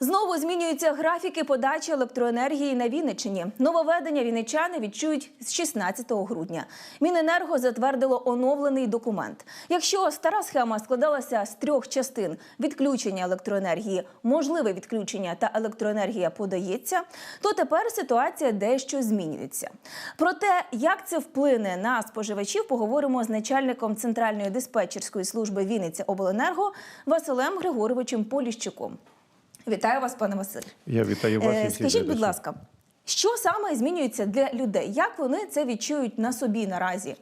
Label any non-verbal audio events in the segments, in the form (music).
Знову змінюються графіки подачі електроенергії на Вінниччині. Нововведення вінничани відчують з 16 грудня. Міненерго затвердило оновлений документ. Якщо стара схема складалася з трьох частин: відключення електроенергії, можливе відключення та електроенергія подається, то тепер ситуація дещо змінюється. Про те, як це вплине на споживачів, поговоримо з начальником центральної диспетчерської служби Вінниця Обленерго Василем Григоровичем Поліщуком. Вітаю вас, пане Василь. Я вітаю вас. Е, Скажіть, будь ласка, що саме змінюється для людей? Як вони це відчують на собі наразі?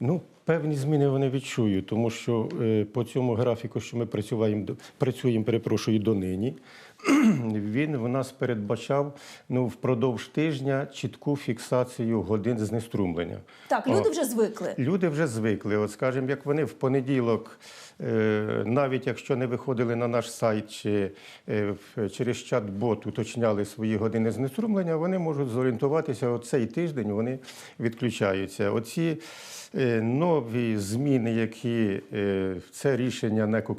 Ну, певні зміни вони відчують, тому що е, по цьому графіку, що ми працюємо, працюємо, перепрошую, донині, (clears throat) він в нас передбачав ну, впродовж тижня чітку фіксацію годин знеструмлення. Так, люди вже звикли. Люди вже звикли. От, скажімо, як вони в понеділок, навіть якщо не виходили на наш сайт чи е, через чат-бот уточняли свої години знеструмлення, вони можуть зорієнтуватися, от цей тиждень вони відключаються. Оці е, нові зміни, які е, це рішення НЕК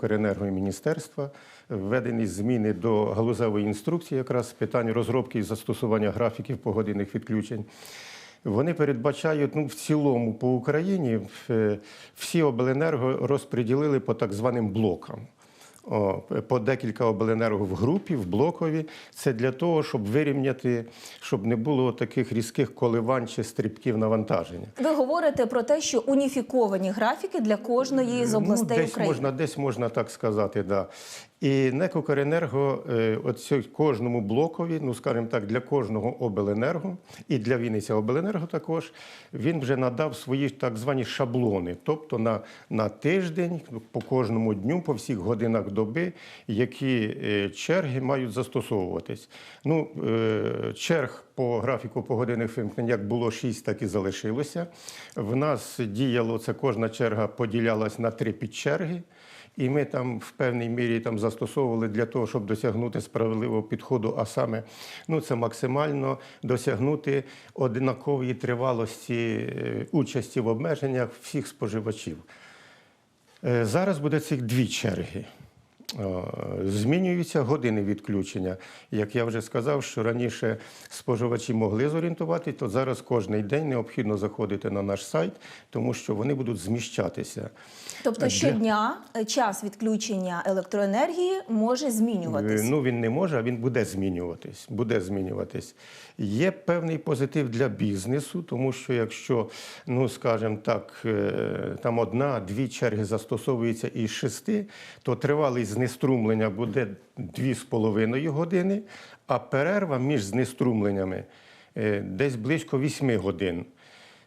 і міністерства, введені зміни до галузевої інструкції, якраз з питань розробки і застосування графіків погодинних відключень. Вони передбачають ну, в цілому по Україні е, всі обленерго розподілили по так званим блокам. О, по декілька обленерго в групі, в блокові. Це для того, щоб вирівняти, щоб не було таких різких коливань чи стрибків навантаження. Ви говорите про те, що уніфіковані графіки для кожної з областей ну, десь України. можна, десь можна так сказати, да. І НЕК «Укренерго» е, кожному блокові, ну скажімо так, для кожного обленерго і для Вінниця обленерго також він вже надав свої так звані шаблони, тобто на, на тиждень, по кожному дню, по всіх годинах доби, які е, черги мають застосовуватись. Ну, е, черг по графіку погодинних вимкнень як було 6, так і залишилося. В нас діяло це кожна черга поділялась на три підчерги. І ми там в певній мірі там застосовували для того, щоб досягнути справедливого підходу, а саме ну це максимально досягнути однакової тривалості е, участі в обмеженнях всіх споживачів. Е, Зараз буде цих дві черги. Е, Змінюються години відключення. Як я вже сказав, що раніше споживачі могли зорієнтувати, то зараз кожен день необхідно заходити на наш сайт, тому що вони будуть зміщатися. Тобто щодня е, час відключення електроенергії може змінюватись. Е, Ну він не може, а він буде змінюватись. Буде змінюватись. Є певний позитив для бізнесу, тому що якщо, ну скажімо так, е, там одна-дві черги застосовуються із шести, то тривалий тривалість знеструмлення буде дві з половиною години, а перерва між знеструмленнями е, десь близько вісьми годин.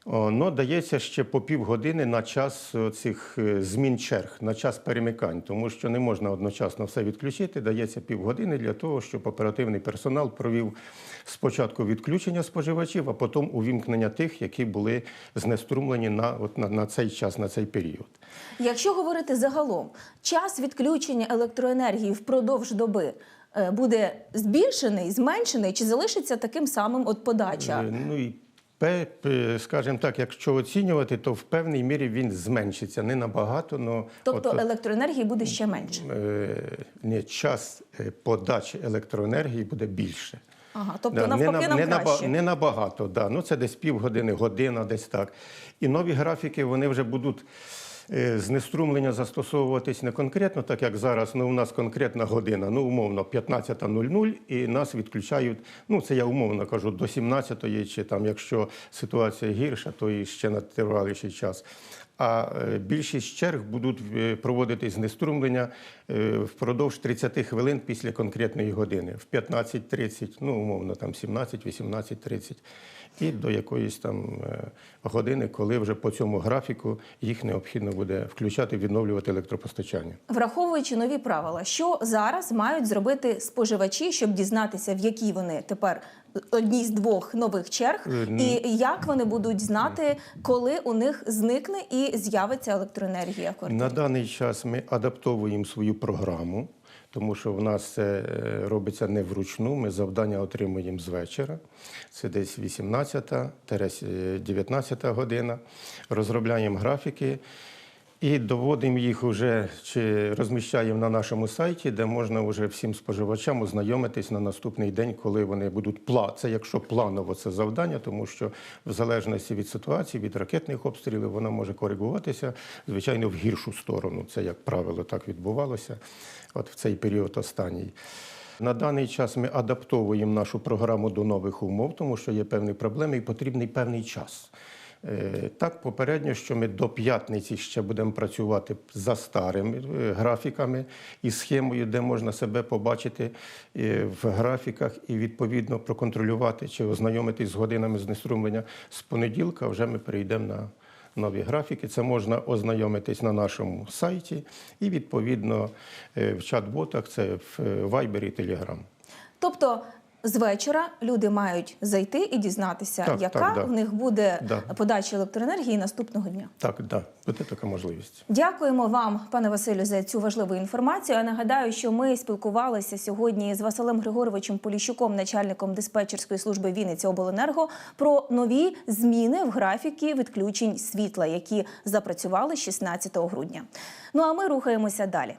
Воно дається ще по півгодини на час цих змін черг, на час перемикань, тому що не можна одночасно все відключити. Дається півгодини для того, щоб оперативний персонал провів спочатку відключення споживачів, а потім увімкнення тих, які були знеструмлені на, от, на, на цей час, на цей період. Якщо говорити загалом, час відключення електроенергії впродовж доби е, буде збільшений, зменшений чи залишиться таким самим от подача? Е, Ну і скажімо так, якщо оцінювати, то в певній мірі він зменшиться не набагато, Но Тобто електроенергії буде ще менше. е, ні, час е, подачі електроенергії буде більше. Ага, тобто Да, навпаки не, нам не, краще. не набагато, да. ну, це десь півгодини, година, десь так. І нові графіки вони вже будуть знеструмлення застосовуватись не конкретно, так як зараз. Ну, у нас конкретна година, ну, умовно, 15.00, і нас відключають. Ну, це я умовно кажу, до 17-ї, чи там, якщо ситуація гірша, то і ще на триваліший час. А е, більшість черг будуть е, проводитись знеструмлення е, впродовж 30 хвилин після конкретної години, в 15.30, ну умовно там 17, 18.30, і до якоїсь там години, коли вже по цьому графіку їх необхідно буде включати, відновлювати електропостачання. Враховуючи нові правила, що зараз мають зробити споживачі, щоб дізнатися, в які вони тепер одні з двох нових черг, Е, і як вони будуть знати, коли у них зникне і з'явиться електроенергія в квартирі? На даний час ми адаптовуємо свою програму, тому що в нас це е, робиться не вручну. Ми завдання отримуємо з вечора. Це десь 18-19 година. Розробляємо графіки. І доводимо їх вже чи розміщаємо на нашому сайті, де можна вже всім споживачам ознайомитись на наступний день, коли вони будуть пла. Це якщо планово це завдання, тому що в залежності від ситуації, від ракетних обстрілів, воно може коригуватися, звичайно, в гіршу сторону. Це, як правило, так відбувалося. От в цей період останній. На даний час ми адаптовуємо нашу програму до нових умов, тому що є певні проблеми і потрібний певний час. Е, Так, попередньо, що ми до п'ятниці ще будемо працювати за старими е, графіками і схемою, де можна себе побачити е, в графіках і відповідно проконтролювати чи ознайомитись з годинами знеструмлення. З понеділка вже ми перейдемо на нові графіки. Це можна ознайомитись на нашому сайті і відповідно в чат-ботах, це в Viber і Telegram. Тобто з вечора люди мають зайти і дізнатися, Так, яка так, да. в них буде Да. подача електроенергії наступного дня. Так, да, буде така можливість. Дякуємо вам, пане Василю, за цю важливу інформацію. Я нагадаю, що ми спілкувалися сьогодні з Василем Григоровичем Поліщуком, начальником диспетчерської служби Вінниці Обленерго, про нові зміни в графіки відключень світла, які запрацювали 16 грудня. Ну а ми рухаємося далі.